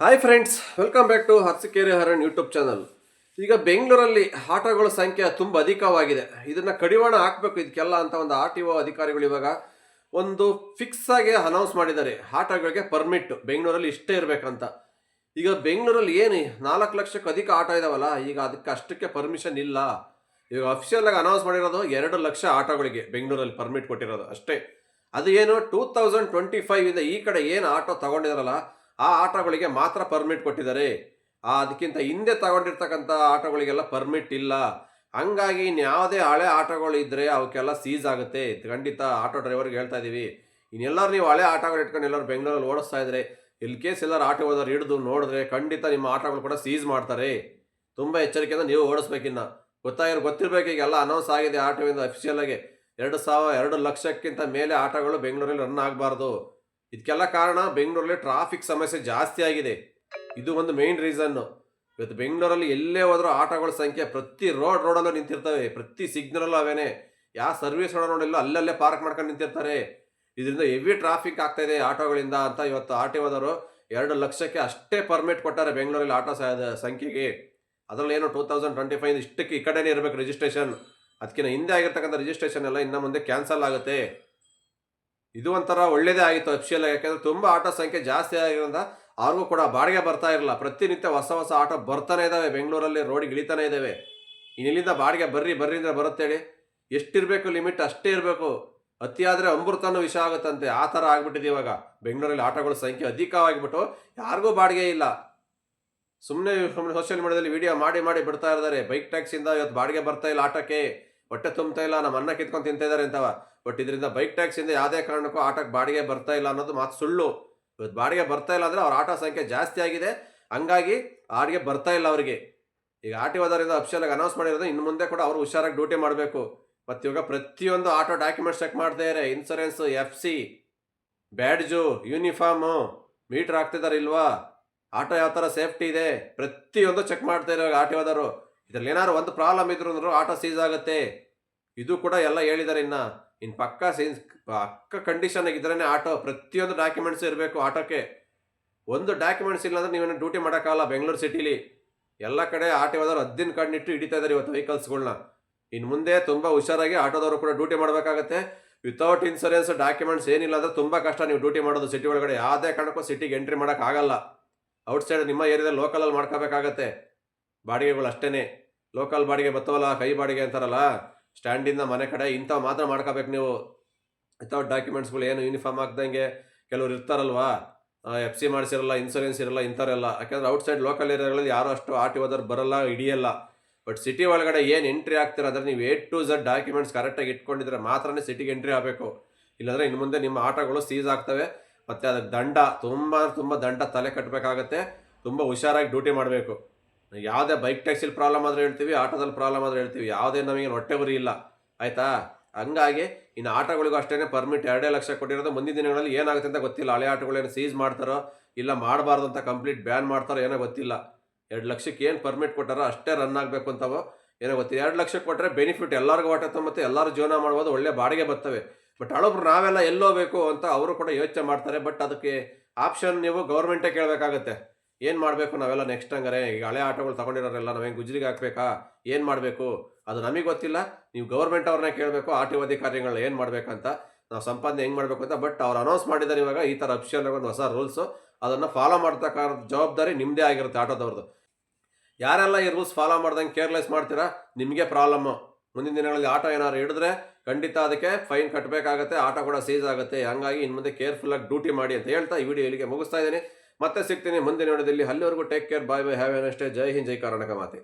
Hi friends welcome back to Harsikeri Haran YouTube channel ಈಗ ಬೆಂಗಳೂರಲ್ಲಿ ಆಟೋಗಳ ಸಂಖ್ಯೆ ತುಂಬ ಅಧಿಕವಾಗಿದೆ. ಇದನ್ನು ಕಡಿವಾಣ ಹಾಕಬೇಕು ಇದಕ್ಕೆಲ್ಲ ಅಂತ ಒಂದು ಆರ್ ಟಿ ಒ ಅಧಿಕಾರಿಗಳು ಇವಾಗ ಒಂದು ಫಿಕ್ಸ್ ಆಗಿ ಅನೌನ್ಸ್ ಮಾಡಿದ್ದಾರೆ. ಆಟೋಗಳಿಗೆ ಪರ್ಮಿಟ್ ಬೆಂಗಳೂರಲ್ಲಿ ಇಷ್ಟೇ ಇರಬೇಕಂತ. ಈಗ ಬೆಂಗಳೂರಲ್ಲಿ ಏನು ನಾಲ್ಕು ಲಕ್ಷಕ್ಕೆ ಅಧಿಕ ಆಟೋ ಇದಾವಲ್ಲ, ಈಗ ಅದಕ್ಕೆ ಅಷ್ಟಕ್ಕೆ ಪರ್ಮಿಷನ್ ಇಲ್ಲ. ಈಗ ಅಫಿಷಿಯಲ್ ಆಗಿ ಅನೌನ್ಸ್ ಮಾಡಿರೋದು ಎರಡು ಲಕ್ಷ ಆಟೋಗಳಿಗೆ ಬೆಂಗಳೂರಲ್ಲಿ ಪರ್ಮಿಟ್ ಕೊಟ್ಟಿರೋದು ಅಷ್ಟೇ. ಅದು ಏನು ಟೂ ತೌಸಂಡ್ ಟ್ವೆಂಟಿ ಫೈವ್ ಇಂದ ಈ ಕಡೆ ಏನು ಆಟೋ ತಗೊಂಡಿದಾರಲ್ಲ ಆ ಆಟಗಳಿಗೆ ಮಾತ್ರ ಪರ್ಮಿಟ್ ಕೊಟ್ಟಿದ್ದಾರೆ. ಅದಕ್ಕಿಂತ ಹಿಂದೆ ತಗೊಂಡಿರ್ತಕ್ಕಂಥ ಆಟಗಳಿಗೆಲ್ಲ ಪರ್ಮಿಟ್ ಇಲ್ಲ. ಹಂಗಾಗಿ ಇನ್ಯಾವುದೇ ಹಳೆ ಆಟೋಗಳು ಇದ್ದರೆ ಅವಕ್ಕೆಲ್ಲ ಸೀಸ್ ಆಗುತ್ತೆ. ಖಂಡಿತ ಆಟೋ ಡ್ರೈವರ್ಗೆ ಹೇಳ್ತಾ ಇದ್ದೀವಿ ಇನ್ನೆಲ್ಲರೂ ನೀವು ಹಳೆ ಆಟೋಗಳು ಇಟ್ಕೊಂಡು ಎಲ್ಲರೂ ಬೆಂಗಳೂರಲ್ಲಿ ಓಡಿಸ್ತಾ ಇದ್ದರೆ ಇಲ್ಲಿ ಕೇಸ್ ಎಲ್ಲರೂ ಆಟೋ ಹೋದವ್ರು ಹಿಡಿದು ನೋಡಿದ್ರೆ ಖಂಡಿತ ನಿಮ್ಮ ಆಟೋಗಳು ಕೂಡ ಸೀಸ್ ಮಾಡ್ತಾರೆ. ತುಂಬ ಎಚ್ಚರಿಕೆಯಿಂದ ನೀವು ಓಡಿಸ್ಬೇಕಿನ್ನ ಗೊತ್ತಾಗಿರೋ, ಗೊತ್ತಿರಬೇಕು ಈಗ ಎಲ್ಲ ಅನೌನ್ಸ್ ಆಗಿದೆ ಆಟೋವಿಂದ ಅಫಿಷಿಯಲ್ ಆಗಿ. ಎರಡು ಸಾವಿರ, ಎರಡು ಲಕ್ಷಕ್ಕಿಂತ ಮೇಲೆ ಆಟೋಗಳು ಬೆಂಗಳೂರಲ್ಲಿ ರನ್ ಆಗಬಾರ್ದು. ಇದಕ್ಕೆಲ್ಲ ಕಾರಣ ಬೆಂಗಳೂರಲ್ಲಿ ಟ್ರಾಫಿಕ್ ಸಮಸ್ಯೆ ಜಾಸ್ತಿ ಆಗಿದೆ. ಇದು ಒಂದು ಮೇನ್ ರೀಸನ್ನು ಇವತ್ತು ಬೆಂಗಳೂರಲ್ಲಿ ಎಲ್ಲೇ ಹೋದರೂ ಆಟೋಗಳ ಸಂಖ್ಯೆ ಪ್ರತಿ ರೋಡ್ ರೋಡಲ್ಲೂ ನಿಂತಿರ್ತವೆ. ಪ್ರತಿ ಸಿಗ್ನಲಲ್ಲೂ ಅವೇನೆ. ಯಾವ ಸರ್ವಿಸ್ ರೋಡ್ ನೋಡಿಲ್ಲ, ಅಲ್ಲಲ್ಲೇ ಪಾರ್ಕ್ ಮಾಡ್ಕೊಂಡು ನಿಂತಿರ್ತಾರೆ. ಇದರಿಂದ ಹೆವಿ ಟ್ರಾಫಿಕ್ ಆಗ್ತಾ ಆಟೋಗಳಿಂದ ಅಂತ ಇವತ್ತು ಆರ್ ಟಿ ಓದವರು ಎರಡು ಲಕ್ಷಕ್ಕೆ ಅಷ್ಟೇ ಪರ್ಮಿಟ್ ಕೊಟ್ಟಾರೆ ಬೆಂಗಳೂರಲ್ಲಿ ಆಟೋ ಸಂಖ್ಯೆಗೆ. ಅದರಲ್ಲಿ ಏನು ಟೂ ತೌಸಂಡ್ ಟ್ವೆಂಟಿ ಫೈವ್ ಇಷ್ಟಕ್ಕೆ ಈ ಕಡೆನೇ ಇರಬೇಕು ರಿಜಿಸ್ಟ್ರೇಷನ್ ಅದಕ್ಕಿಂತ ಹಿಂದೆ ಆಗಿರ್ತಕ್ಕಂಥ ರಿಜಿಸ್ಟ್ರೇಷನ್ ಎಲ್ಲ ಇನ್ನು ಮುಂದೆ ಕ್ಯಾನ್ಸಲ್ ಆಗುತ್ತೆ. ಇದು ಒಂಥರ ಒಳ್ಳೇದೇ ಆಗಿತ್ತು ಅಫಿಷಿಯಲ್ ಯಾಕೆಂದ್ರೆ ತುಂಬ ಆಟೋ ಸಂಖ್ಯೆ ಜಾಸ್ತಿ ಆಗಿರೋದ್ರಿಂದ ಅವ್ರಿಗೂ ಕೂಡ ಬಾಡಿಗೆ ಬರ್ತಾ ಇರಲಿಲ್ಲ. ಪ್ರತಿನಿತ್ಯ ಹೊಸ ಹೊಸ ಆಟೋ ಬರ್ತಾನೆ ಇದ್ದಾವೆ ಬೆಂಗಳೂರಲ್ಲಿ ರೋಡಿಗೆ ಇಳಿತಾನೆ ಇದ್ದಾವೆ ಇನ್ನಿಲ್ಲಿಂದ ಬಾಡಿಗೆ ಬರ್ರಿ ಬರ್ರಿ ಅಂದ್ರೆ ಬರುತ್ತೇಳಿ ಎಷ್ಟಿರಬೇಕು ಲಿಮಿಟ್ ಅಷ್ಟೇ ಇರಬೇಕು. ಅತಿಯಾದರೆ ಅಮೃತನೂ ವಿಷ ಆಗುತ್ತಂತೆ. ಆ ಥರ ಆಗ್ಬಿಟ್ಟಿದೆ ಇವಾಗ. ಬೆಂಗಳೂರಲ್ಲಿ ಆಟೋಗಳ ಸಂಖ್ಯೆ ಅಧಿಕವಾಗಿಬಿಟ್ಟು ಯಾರಿಗೂ ಬಾಡಿಗೆ ಇಲ್ಲ. ಸುಮ್ಮನೆ ಸುಮ್ಮನೆ ಸೋಷಿಯಲ್ ಮೀಡಿಯಾದಲ್ಲಿ ವಿಡಿಯೋ ಮಾಡಿ ಮಾಡಿ ಬಿಡ್ತಾ ಇದ್ದಾರೆ. ಬೈಕ್ ಟ್ಯಾಕ್ಸಿಂದ ಇವತ್ತು ಬಾಡಿಗೆ ಬರ್ತಾ ಇಲ್ಲ ಆಟೋಕ್ಕೆ. ಹೊಟ್ಟೆ ತುಂಬ್ತಾ ಇಲ್ಲ. ನಮ್ಮ ಅನ್ನ ಕಿತ್ಕೊಂಡು ತಿಂತಾ ಇದ್ದಾರೆ ಅಂತವ. ಬಟ್ ಇದರಿಂದ ಬೈಕ್ ಟ್ಯಾಕ್ಸಿಂದ ಯಾವುದೇ ಕಾರಣಕ್ಕೂ ಆಟೋಕ್ಕೆ ಬಾಡಿಗೆ ಬರ್ತಾ ಇಲ್ಲ ಅನ್ನೋದು ಮಾತು ಸುಳ್ಳು. ಇವತ್ತು ಬಾಡಿಗೆ ಬರ್ತಾ ಇಲ್ಲ ಅಂದರೆ ಅವ್ರ ಆಟೋ ಸಂಖ್ಯೆ ಜಾಸ್ತಿ ಆಗಿದೆ. ಹಂಗಾಗಿ ಆಡಿಗೆ ಬರ್ತಾ ಇಲ್ಲ ಅವರಿಗೆ. ಈಗ ಆರ್ ಟಿ ಓದರಿಂದ, ಅಫಿಷಿಯಲಾಗಿ ಅನೌನ್ಸ್ ಮಾಡಿರೋದು ಇನ್ನು ಮುಂದೆ ಕೂಡ ಅವರು ಹುಷಾರಾಗಿ ಡ್ಯೂಟಿ ಮಾಡಬೇಕು. ಮತ್ತು ಇವಾಗ ಪ್ರತಿಯೊಂದು ಆಟೋ ಡಾಕ್ಯುಮೆಂಟ್ಸ್ ಚೆಕ್ ಮಾಡ್ತಾ ಇದ್ದಾರೆ insurance F C badge uniform meter ಹಾಕ್ತಿದ್ದಾರೆ ಇಲ್ವಾ? ಆಟೋ ಯಾವ ಥರ ಸೇಫ್ಟಿ ಇದೆ? ಪ್ರತಿಯೊಂದು ಚೆಕ್ ಮಾಡ್ತಾ ಇರೋ ಆರ್ ಟಿ ಓದವರು ಇದರಲ್ಲಿ ಏನಾದ್ರು ಒಂದು ಪ್ರಾಬ್ಲಮ್ ಇದ್ರು ಅಂದ್ರೂ ಆಟೋ ಸೀಸ್ ಆಗುತ್ತೆ. ಇದು ಕೂಡ ಎಲ್ಲ ಹೇಳಿದ್ದಾರೆ ಇನ್ನ. ಇನ್ನು ಪಕ್ಕ ಸೇನ್ಸ್ ಪಕ್ಕ ಕಂಡೀಷನ್ ಇದ್ರೇ ಆಟೋ, ಪ್ರತಿಯೊಂದು ಡಾಕ್ಯುಮೆಂಟ್ಸ್ ಇರಬೇಕು ಆಟೋಕ್ಕೆ. ಒಂದು ಡಾಕ್ಯುಮೆಂಟ್ಸ್ ಇಲ್ಲ ಅಂದ್ರೆ ನೀವೇನು ಡ್ಯೂಟಿ ಮಾಡೋಕ್ಕಾಗಲ್ಲ ಬೆಂಗಳೂರು ಸಿಟಿಲಿ ಎಲ್ಲ ಕಡೆ ಆಟೋ ಯಾವ್ದಾದ್ರು ಹದ್ದಿನ ಕಣ್ಣಿಟ್ಟು ಹಿಡಿತಾ ಇದ್ದಾರೆ ಇವತ್ತು ವೆಹಿಕಲ್ಸ್ಗಳನ್ನ ಇನ್ನು ಮುಂದೆ ತುಂಬ ಹುಷಾರಾಗಿ ಆಟೋದವರು ಕೂಡ ಡ್ಯೂಟಿ ಮಾಡಬೇಕಾಗತ್ತೆ. ವಿತೌಟ್ ಇನ್ಸೂರೆನ್ಸ್ ಡಾಕ್ಯುಮೆಂಟ್ಸ್ ಏನಿಲ್ಲ ಅಂದರೆ ತುಂಬ ಕಷ್ಟ ನೀವು ಡ್ಯೂಟಿ ಮಾಡೋದು ಸಿಟಿ ಒಳಗಡೆ. ಯಾವುದೇ ಕಾರಣಕ್ಕೂ ಸಿಟಿಗೆ ಎಂಟ್ರಿ ಮಾಡೋಕ್ಕಾಗಲ್ಲ. ಔಟ್ಸೈಡ್ ನಿಮ್ಮ ಏರಿಯಾದಲ್ಲಿ ಲೋಕಲಲ್ಲಿ ಮಾಡ್ಕೋಬೇಕಾಗತ್ತೆ. ಬಾಡಿಗೆಗಳು ಅಷ್ಟೇ ಲೋಕಲ್ ಬಾಡಿಗೆ ಬತ್ತವಲ್ಲ, ಕೈ ಬಾಡಿಗೆ ಅಂತಾರಲ್ಲ. ಸ್ಟ್ಯಾಂಡಿಂದ ಮನೆ ಕಡೆ ಇಂಥವು ಮಾತ್ರ ಮಾಡ್ಕೋಬೇಕು ನೀವು. ಇಂಥವು ಡಾಕ್ಯುಮೆಂಟ್ಸ್ಗಳು ಏನು ಯೂನಿಫಾರ್ಮ್ ಹಾಕ್ದಂಗೆ ಕೆಲವ್ರು ಇರ್ತಾರಲ್ವಾ? ಎಫ್ ಸಿ ಮಾಡಿಸಿರಲ್ಲ ಇನ್ಸೂರೆನ್ಸ್ ಇರಲ್ಲ, ಇಂಥವ್ರೆಲ್ಲ. ಯಾಕೆಂದ್ರೆ ಔಟ್ಸೈಡ್ ಲೋಕಲ್ ಏರಿಯಾಗಳಲ್ಲಿ ಯಾರು ಅಷ್ಟು ಆರ್ ಟಿ ಓದರ್ ಬರಲ್ಲ, ಹಿಡಿಯಲ್ಲ. ಬಟ್ ಸಿಟಿ ಒಳಗಡೆ ಏನು ಎಂಟ್ರಿ ಆಗ್ತೀರಾ ಅಂದರೆ ನೀವು ಏ ಟು ಝಡ್ ಡಾಕ್ಯುಮೆಂಟ್ಸ್ ಕರೆಕ್ಟಾಗಿ ಇಟ್ಕೊಂಡಿದ್ರೆ ಮಾತ್ರನೇ ಸಿಟಿಗೆ ಎಂಟ್ರಿ ಆಗಬೇಕು. ಇಲ್ಲಾಂದರೆ ಇನ್ನು ಮುಂದೆ ನಿಮ್ಮ ಆಟಗಳು ಸೀಸ್ ಆಗ್ತವೆ. ಮತ್ತು ಅದಕ್ಕೆ ದಂಡ, ತುಂಬ ತುಂಬ ದಂಡ ತಲೆ ಕಟ್ಟಬೇಕಾಗತ್ತೆ ತುಂಬ ಹುಷಾರಾಗಿ ಡ್ಯೂಟಿ ಮಾಡಬೇಕು. ಯಾವುದೇ ಬೈಕ್ ಟ್ಯಾಕ್ಸಿಲಿ ಪ್ರಾಬ್ಲಮ್ ಆದರೆ ಹೇಳ್ತೀವಿ, ಆಟೋದಲ್ಲಿ ಪ್ರಾಬ್ಲಮ್ ಆದರೆ ಹೇಳ್ತೀವಿ, ಯಾವುದೇ ನಮಗೆ ಹೊಟ್ಟೆ ಬರಿ ಇಲ್ಲ. ಆಯಿತಾ? ಹಂಗಾಗಿ ಇನ್ನು ಆಟೋಗಳಿಗೂ ಅಷ್ಟೇ ಪರ್ಮಿಟ್ ಎರಡೇ ಲಕ್ಷ ಕೊಟ್ಟಿರೋದು. ಮುಂದಿನ ದಿನಗಳಲ್ಲಿ ಏನಾಗುತ್ತೆ ಅಂತ ಗೊತ್ತಿಲ್ಲ. ಹಳೆ ಆಟೋಗಳೇನು ಸೀಸ್ ಮಾಡ್ತಾರೋ ಇಲ್ಲ ಮಾಡಬಾರ್ದು ಅಂತ ಕಂಪ್ಲೀಟ್ ಬ್ಯಾನ್ ಮಾಡ್ತಾರೋ ಏನೋ ಗೊತ್ತಿಲ್ಲ. ಎರಡು ಲಕ್ಷಕ್ಕೆ ಏನು ಪರ್ಮಿಟ್ ಕೊಟ್ಟಾರೋ ಅಷ್ಟೇ ರನ್ ಆಗಬೇಕು ಅಂತವೋ ಏನೋ ಗೊತ್ತಿಲ್ಲ. ಎರಡು ಲಕ್ಷ ಕೊಟ್ಟರೆ ಬೆನಿಫಿಟ್ ಎಲ್ಲರಿಗೂ ಹೊಟ್ಟೆ ತುಂಬುತ್ತೆ, ಎಲ್ಲರೂ ಜೀವನ ಮಾಡ್ಬೋದು, ಒಳ್ಳೆ ಬಾಡಿಗೆ ಬರ್ತವೆ. ಬಟ್ ಹಳೊಬ್ರು ನಾವೆಲ್ಲ ಎಲ್ಲೋಬೇಕು ಅಂತ ಅವರು ಕೂಡ ಯೋಚನೆ ಮಾಡ್ತಾರೆ. ಬಟ್ ಅದಕ್ಕೆ ಆಪ್ಷನ್ ನೀವು ಗೌರ್ಮೆಂಟೇ ಕೇಳಬೇಕಾಗತ್ತೆ. ಏನು ಮಾಡಬೇಕು ನಾವೆಲ್ಲ ನೆಕ್ಸ್ಟ್ ಹಂಗಾರೆ? ಈಗ ಹಳೆ ಆಟೋಗಳು ತಗೊಂಡಿರೋರೆಲ್ಲ ನಾವೇನು ಗುಜ್ರಿಗೆ ಹಾಕ್ಬೇಕಾ? ಏನು ಮಾಡಬೇಕು? ಅದು ನಮಗೆ ಗೊತ್ತಿಲ್ಲ. ನೀವು ಗೌರ್ಮೆಂಟ್ ಅವ್ರನ್ನ ಕೇಳಬೇಕು ಆರ್ ಟಿ ಒ ಅಧಿಕಾರಿಗಳನ್ನ ಏನು ಮಾಡಬೇಕಂತ ನಾವು ಸಂಪಾದನೆ ಹೆಂಗೆ ಮಾಡಬೇಕು ಅಂತ ಬಟ್ ಅವ್ರು ಅನೌನ್ಸ್ ಮಾಡಿದ್ದಾರೆ ಇವಾಗ ಈ ಥರ ಅಫಿಷಿಯಲ್ ಒಂದು ಹೊಸ ರೂಲ್ಸು ಅದನ್ನು ಫಾಲೋ ಮಾಡ್ತಕ್ಕಂಥ ಜವಾಬ್ದಾರಿ ನಿಮ್ಮದೇ ಆಗಿರುತ್ತೆ ಆಟೋದವ್ರದ್ದು ಯಾರೆಲ್ಲ ಈ ರೂಲ್ಸ್ ಫಾಲೋ ಮಾಡ್ದಂಗೆ ಕೇರ್ಲೆಸ್ ಮಾಡ್ತೀರಾ? ನಿಮಗೆ ಪ್ರಾಬ್ಲಮ್ಮು ಮುಂದಿನ ದಿನಗಳಲ್ಲಿ ಆಟೋ ಏನಾದ್ರು ಹಿಡಿದ್ರೆ ಖಂಡಿತ ಅದಕ್ಕೆ ಫೈನ್ ಕಟ್ಟಬೇಕಾಗತ್ತೆ ಆಟೋ ಕೂಡ ಸೀಸ್ ಆಗುತ್ತೆ. ಹಂಗಾಗಿ ಇನ್ನು ಮುಂದೆ ಕೇರ್ಫುಲ್ಲಾಗಿ ಡ್ಯೂಟಿ ಮಾಡಿ ಅಂತ ಹೇಳ್ತಾ ಈ ವಿಡಿಯೋ ಇಲ್ಲಿಗೆ ಮುಗಿಸ್ತಾ ಇದ್ದೀನಿ. ಮತ್ತೆ ಸಿಗ್ತೀನಿ ಮುಂದಿನ ವಿಡಿಯೋದಲ್ಲಿ. ಅಲ್ಲಿವರೆಗೂ take care bye bye have N ಅಷ್ಟೇ ಜೈ ಹಿಂದ್, ಜೈ ಕರ್ನಾಟಕ ಮಾತೆ.